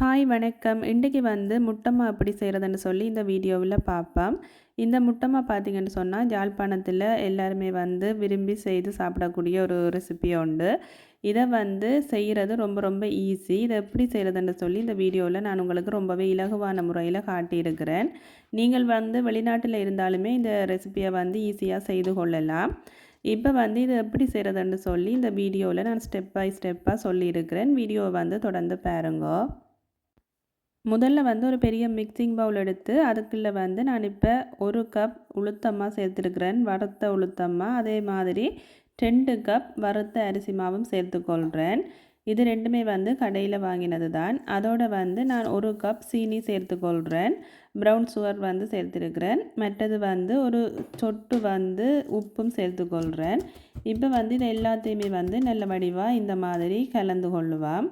Hi வணக்கம். இன்றைக்கி வந்து முட்டம்மா எப்படி செய்கிறதுன்னு சொல்லி இந்த வீடியோவில் பார்ப்போம். இந்த முட்டம்மா பார்த்திங்கன்னு சொன்னால் ஜாழ்ப்பாணத்தில் எல்லாருமே வந்து விரும்பி செய்து சாப்பிடக்கூடிய ஒரு ரெசிபி உண்டு. இதை வந்து செய்கிறது ரொம்ப ரொம்ப ஈஸி இதை எப்படி செய்கிறதுன்னு சொல்லி இந்த வீடியோவில் நான் உங்களுக்கு ரொம்பவே இலகுவான முறையில் காட்டியிருக்கிறேன். நீங்கள் வந்து வெளிநாட்டில் இருந்தாலுமே இந்த ரெசிபியை வந்து ஈஸியாக செய்து கொள்ளலாம். இப்போ வந்து இது எப்படி செய்கிறதுன்னு சொல்லி இந்த வீடியோவில் நான் ஸ்டெப் பை ஸ்டெப்பாக சொல்லியிருக்கிறேன். வீடியோவை வந்து தொடர்ந்து பாருங்கோ. முதல்ல வந்து ஒரு பெரிய மிக்சிங் பவுல் எடுத்து அதுக்குள்ளே வந்து நான் இப்போ ஒரு கப் உளுத்தமாக சேர்த்துருக்குறேன். வறுத்த உளுத்தமாக அதே மாதிரி ரெண்டு கப் வறுத்த அரிசி மாவும் சேர்த்துக்கொள்கிறேன் இது ரெண்டுமே வந்து கடையில் வாங்கினது தான் அதோடு வந்து நான் ஒரு கப் சீனி சேர்த்துக்கொள்கிறேன் ப்ரௌன் சுகர் வந்து சேர்த்துருக்கிறேன். மற்றது வந்து ஒரு சொட்டு வந்து உப்பும் சேர்த்துக்கொள்கிறேன் இப்போ வந்து இது எல்லாத்தையுமே வந்து நல்ல வடிவாக இந்த மாதிரி கலந்து கொள்ளுவான்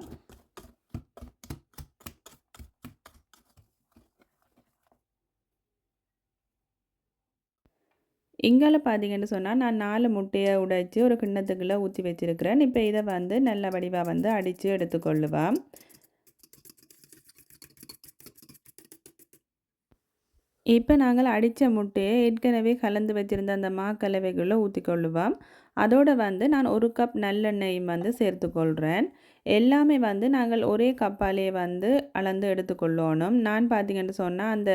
இங்கால பார்த்தீங்கன்னு சொன்னால் நான் நாலு முட்டையை உடைச்சி ஒரு கிண்ணத்துக்குள்ளே ஊற்றி வச்சுருக்கிறேன். இப்போ இதை வந்து நல்ல வடிவாக வந்து அடித்து எடுத்துக்கொள்ளுவான். இப்போ நாங்கள் அடித்த முட்டையை ஏற்கனவே கலந்து வச்சுருந்த அந்த மா கலவைகளை ஊற்றிக்கொள்ளுவோம் அதோடு வந்து நான் ஒரு கப் நல்லெண்ணெயும் வந்து சேர்த்துக்கொள்கிறேன் எல்லாமே வந்து நாங்கள் ஒரே கப்பாலே வந்து அளந்து எடுத்துக்கொள்ளணும். நான் பார்த்தீங்கன்னு சொன்னால் அந்த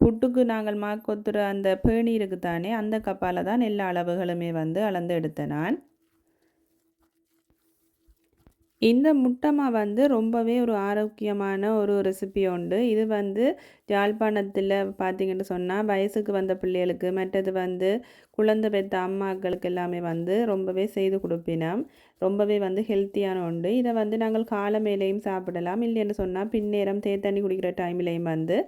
புட்டுக்கு நாங்கள் மா கொத்துற அந்த பேணி தானே அந்த கப்பால் தான் எல்லா அளவுகளுமே வந்து அளந்து எடுத்தேன் நான். இந்த முட்டமா வந்து ரொம்பவே ஒரு ஆரோக்கியமான ஒரு ரெசிபி உண்டு. இது வந்து யாழ்ப்பாணத்தில் பார்த்திங்கன்னு சொன்னால் வயசுக்கு வந்த பிள்ளைகளுக்கு மற்றது வந்து குழந்தை பெற்ற அம்மாக்களுக்கு எல்லாமே வந்து ரொம்பவே செய்து கொடுப்பினோம். ரொம்பவே வந்து ஹெல்த்தியான உண்டு. இதை வந்து நாங்கள் கால மேலேயும் சாப்பிடலாம். இல்லைன்னு சொன்னால் பின்னேரம் தேத்தண்ணி குடிக்கிற டைம்லேயும் வந்து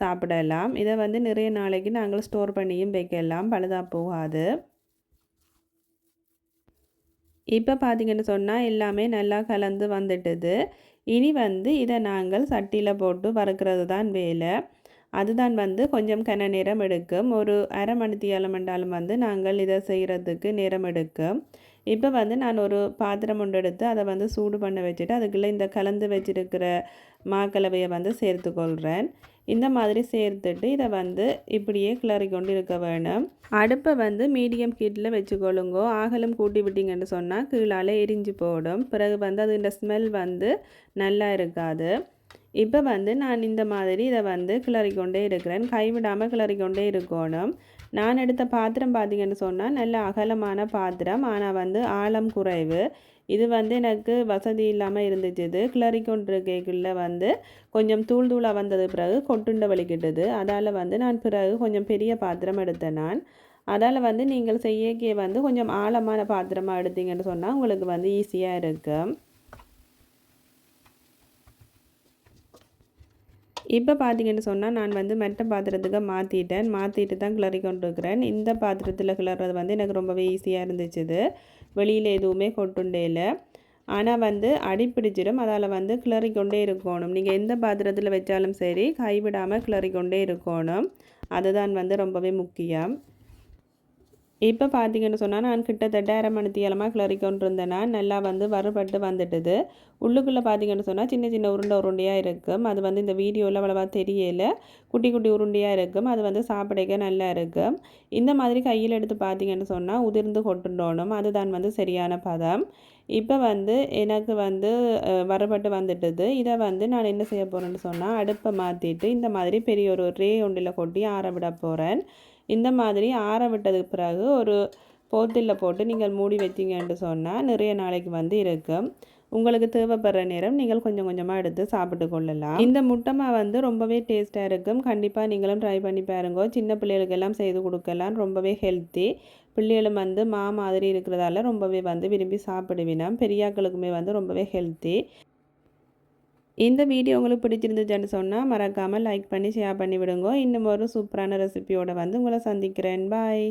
சாப்பிடலாம். இதை வந்து நிறைய நாளைக்கு நாங்கள் ஸ்டோர் பண்ணியும் வைக்கலாம். பழுதாக போகாது. இப்போ பார்த்திங்கன்னு சொன்னால் எல்லாமே நல்லா கலந்து வந்துட்டுது. இனி வந்து இதை நாங்கள் சட்டியில் போட்டு வறுக்கிறது தான் வேலை. அதுதான் வந்து கொஞ்சம் கன நேரம் எடுக்கும். ஒரு அரை மணித்தியாலம் என்றாலும் வந்து நாங்கள் இதை செய்கிறதுக்கு நேரம் எடுக்கும். இப்போ வந்து நான் ஒரு பாத்திரம் ஒன்று எடுத்து அதை வந்து சூடு பண்ண வச்சுட்டு அதுக்குள்ளே இந்த கலந்து வச்சுருக்கிற மாக்கலவையை வந்து சேர்த்துக்கொள்கிறேன் இந்த மாதிரி சேர்த்துட்டு இதை வந்து இப்படியே கிளறி கொண்டு இருக்க வேணும். அடுப்பை வந்து மீடியம் ஹீட்டில் வச்சுக்கொள்ளுங்கோ. ஆகலும் கூட்டி விட்டிங்கன்னு சொன்னால் கீழால் எரிஞ்சு போடும். பிறகு வந்து அது இந்த ஸ்மெல் வந்து நல்லா இருக்காது. இப்போ வந்து நான் இந்த மாதிரி இதை வந்து கிளறிக்கொண்டே இருக்கிறேன். கைவிடாமல் கிளறிக்கொண்டே இருக்கணும். நான் எடுத்த பாத்திரம் பார்த்தீங்கன்னு சொன்னால் நல்ல அகலமான பாத்திரம். ஆனால் வந்து ஆழம் குறைவு. இது வந்து எனக்கு வசதி இல்லாமல் இருந்துச்சு இது. கிளறி வந்து கொஞ்சம் தூள் தூளாக வந்தது பிறகு கொட்டுண்ட வலிக்கிட்டது. அதால் வந்து நான் பிறகு கொஞ்சம் பெரிய பாத்திரம் எடுத்தேன் நான். அதால் வந்து நீங்கள் செய்யக்கே வந்து கொஞ்சம் ஆழமான பாத்திரமாக எடுத்தீங்கன்னு சொன்னால் உங்களுக்கு வந்து ஈஸியாக இருக்கும். இப்போ பார்த்தீங்கன்னு சொன்னால் நான் வந்து மெட்ட பாத்திரத்துக்கு மாற்றிட்டேன் மாற்றிட்டு தான் கிளறி கொண்டிருக்கிறேன். இந்த பாத்திரத்தில் கிளறது வந்து எனக்கு ரொம்பவே ஈஸியாக இருந்துச்சு வெளியில் எதுவுமே கொட்டுண்டே இல்லை. ஆனால் வந்து அடிப்பிடிச்சிடும் அதால் வந்து கிளறி கொண்டே இருக்கணும். நீங்கள் எந்த பாத்திரத்தில் வச்சாலும் சரி கைவிடாமல் கிளறி கொண்டே இருக்கணும். அதுதான் வந்து ரொம்பவே முக்கியம். இப்போ பார்த்தீங்கன்னு சொன்னால் நான் கிட்டத்தட்ட அரை மணித்தியலமாக கிளறி கொண்டு நல்லா வந்து வறுபட்டு வந்துட்டுது. உள்ளுக்குள்ளே பார்த்தீங்கன்னு சொன்னால் சின்ன சின்ன உருண்டை உருண்டையாக இருக்கும். அது வந்து இந்த வீடியோவில் அவ்வளோவா தெரியல. குட்டி குட்டி உருண்டையாக இருக்கும். அது வந்து சாப்பிடக்க நல்லா இருக்கும். இந்த மாதிரி கையில் எடுத்து பார்த்தீங்கன்னு சொன்னால் உதிர்ந்து கொட்டுண்டோணும் அதுதான் வந்து சரியான பதம். இப்போ வந்து எனக்கு வந்து வரப்பட்டு வந்துட்டுது. இதை வந்து நான் என்ன செய்ய போகிறேன்னு சொன்னால் அடுப்பை மாற்றிட்டு இந்த மாதிரி பெரிய ஒரு ரே ஒன்றில் கொட்டி ஆற விட போகிறேன் இந்த மாதிரி ஆற விட்டதுக்கு பிறகு ஒரு போத்தில் போட்டு நீங்கள் மூடி வச்சிங்கன்னு சொன்னால் நிறைய நாளைக்கு வந்து இருக்கும். உங்களுக்கு தேவைப்படுற நேரம் நீங்கள் கொஞ்சம் கொஞ்சமாக எடுத்து சாப்பிட்டு கொள்ளலாம். இந்த முட்டைமா வந்து ரொம்பவே டேஸ்ட்டாக இருக்கும். கண்டிப்பாக நீங்களும் ட்ரை பண்ணி பாருங்க. சின்ன பிள்ளைகளுக்கெல்லாம் செய்து கொடுக்கலாம். ரொம்பவே ஹெல்த்தி பிள்ளைகளும் வந்து மா மாதிரி இருக்கிறதால ரொம்பவே வந்து விரும்பி சாப்பிடுவினோம் பெரியாக்களுக்குமே வந்து ரொம்பவே ஹெல்த்தி இந்த வீடியோ உங்களுக்கு பிடிச்சிருந்துச்சுன்னு சொன்னால் மறக்காமல் லைக் பண்ணி ஷேர் பண்ணி விடுங்க இன்னும் ஒரு சூப்பரான ரெசிபியோடு வந்து உங்களை சந்திக்கிறேன். பாய்